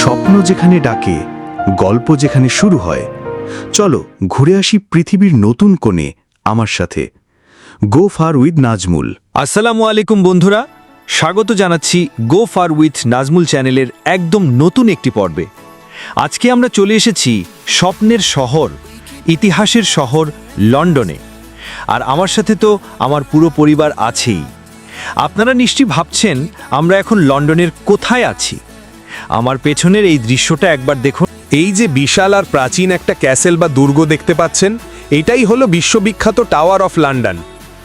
স্বপ্ন যেখানে ডাকে, গল্প যেখানে শুরু হয়। চলো ঘুরে আসি পৃথিবীর নতুন কোণে আমার সাথে। গো ফার উইথ নাজমুল আসসালামু আলাইকুম বন্ধুরা, স্বাগত জানাচ্ছি গো ফার উইথ নাজমুল চ্যানেলের একদম নতুন একটি পর্বে। আজকে আমরা চলে এসেছি স্বপ্নের শহর, ইতিহাসের শহর লন্ডনে। আর আমার সাথে তো আমার পুরো পরিবার আছেই। আপনারা নিশ্চয়ই ভাবছেন আমরা এখন লন্ডনের কোথায় আছি? আমার পেছনের এই দৃশ্যটা একবার দেখুন। এই যে বিশাল আর প্রাচীন একটা ক্যাসেল বা দুর্গ দেখতে পাচ্ছেন, এটাই হলো বিশ্ববিখ্যাত টাওয়ার অফ লন্ডন।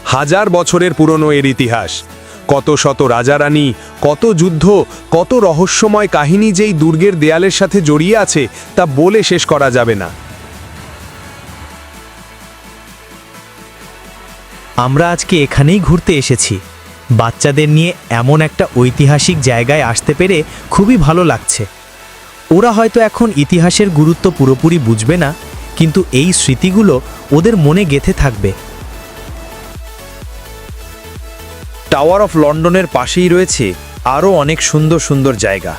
হাজার বছরের পুরনো এর ইতিহাস। কত শত রাজারানী, কত যুদ্ধ, কত রহস্যময় কাহিনী যেই দুর্গের দেয়ালের সাথে জড়িয়ে আছে, তা বলে শেষ করা যাবে না। আমরা আজকে এখানেই ঘুরতে এসেছি। বাচ্চাদের নিয়ে এমন একটা ঐতিহাসিক জায়গায় আসতে পেরে খুবই ভালো লাগছে। ওরা হয়তো এখন ইতিহাসের গুরুত্ব পুরোপুরি বুঝবে না, কিন্তু এই স্মৃতিগুলো ওদের মনে গেথে থাকবে। টাওয়ার অফ লন্ডনের পাশেই রয়েছে আরও অনেক সুন্দর সুন্দর জায়গা।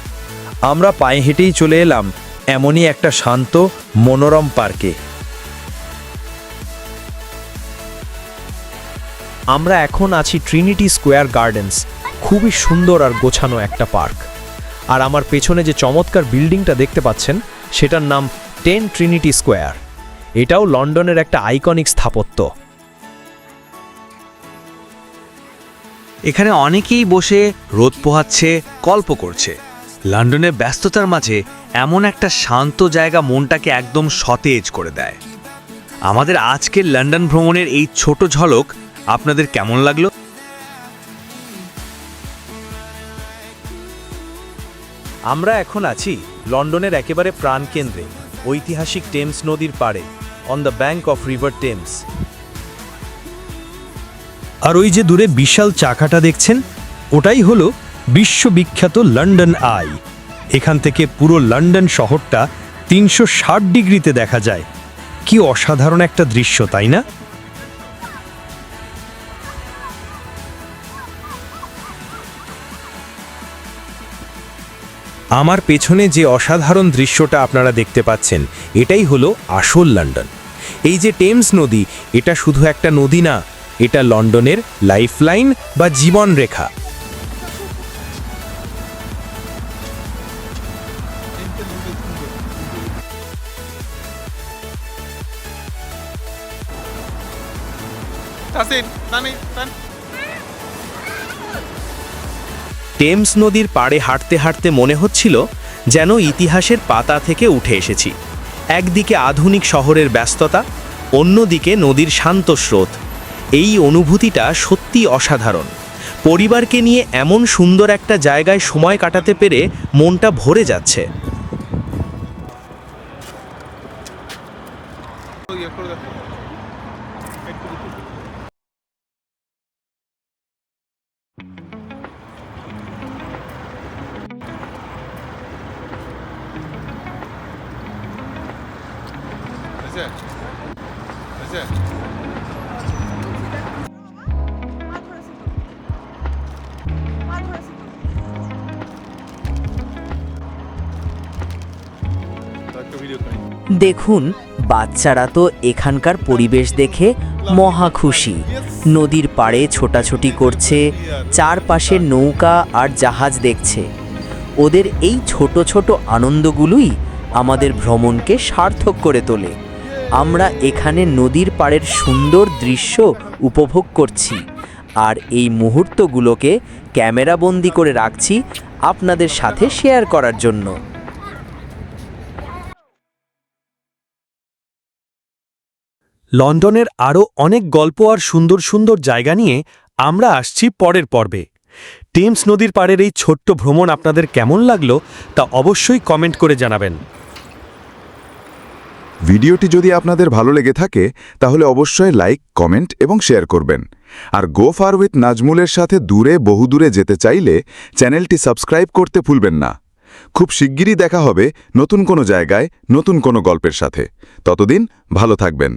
আমরা পায়ে হেঁটেই চলে এলাম এমনই একটা শান্ত, মনোরম পার্কে। আমরা এখন আছি ট্রিনিটি স্কোয়ার গার্ডেন্স খুবই সুন্দর আর গোছানো একটা পার্ক। আর আমার পেছনে যে চমৎকার বিল্ডিংটা দেখতে পাচ্ছেন, সেটার নাম টেন ট্রিনিটি স্কোয়ার এটাও লন্ডনের একটা আইকনিক স্থাপত্য। এখানে অনেকেই বসে রোদ পোহাচ্ছে, গল্প করছে। লন্ডনের ব্যস্ততার মাঝে এমন একটা শান্ত জায়গা মনটাকে একদম সতেজ করে দেয়। আমাদের আজকের লন্ডন ভ্রমণের এই ছোট ঝলক আপনাদের কেমন লাগল? আমরা এখন আছি লন্ডনের একেবারে প্রাণকেন্দ্রে, ঐতিহাসিক টেমস নদীর পাড়ে on the bank of river Thames আর ওই যে দূরে বিশাল চাকাটা দেখছেন, ওটাই হলো বিশ্ববিখ্যাত লন্ডন আই। এখান থেকে পুরো লন্ডন শহরটা তিনশো ষাট ডিগ্রিতে দেখা যায়। কি অসাধারণ একটা দৃশ্য, তাই না? আমার পেছনে যে অসাধারণ দৃশ্যটা আপনারা দেখতে পাচ্ছেন, এটাই হলো আসল লন্ডন। এই যে টেমস নদী, এটা শুধু একটা নদী না, এটা লন্ডনের লাইফলাইন বা জীবন রেখা। টেমস নদীর পাড়ে হাঁটতে হাঁটতে মনে হচ্ছিল যেন ইতিহাসের পাতা থেকে উঠে এসেছি। একদিকে আধুনিক শহরের ব্যস্ততা, অন্যদিকে নদীর শান্ত স্রোত। এই অনুভূতিটা সত্যি অসাধারণ। পরিবারকে নিয়ে এমন সুন্দর একটা জায়গায় সময় কাটাতে পেরে মনটা ভরে যাচ্ছে। দেখুন, বাচ্চারা তো এখানকার পরিবেশ দেখে মহা খুশি। নদীর পাড়ে ছোটাছুটি করছে চারপাশের নৌকা আর জাহাজ দেখছে। ওদের এই ছোট ছোট আনন্দগুলোই আমাদের ভ্রমণকে সার্থক করে তোলে। আমরা এখানে নদীর পাড়ের সুন্দর দৃশ্য উপভোগ করছি। আর এই মুহূর্তগুলোকে ক্যামেরাবন্দি করে রাখছি আপনাদের সাথে শেয়ার করার জন্য। লন্ডনের আরও অনেক গল্প আর সুন্দর সুন্দর জায়গা নিয়ে আমরা আসছি পরের পর্বে। টেমস নদীর পাড়ের এই ছোট্ট ভ্রমণ আপনাদের কেমন লাগল তা অবশ্যই কমেন্ট করে জানাবেন। ভিডিওটি যদি আপনাদের ভালো লেগে থাকে, তাহলে অবশ্যই লাইক, কমেন্ট এবং শেয়ার করবেন। আর গো ফার উইথ নাজমুলের সাথে দূরে বহুদূরে যেতে চাইলে চ্যানেলটি সাবস্ক্রাইব করতে ভুলবেন না। খুব শিগগিরই দেখা হবে নতুন কোনো জায়গায়, নতুন কোনো গল্পের সাথে। ততদিন ভালো থাকবেন।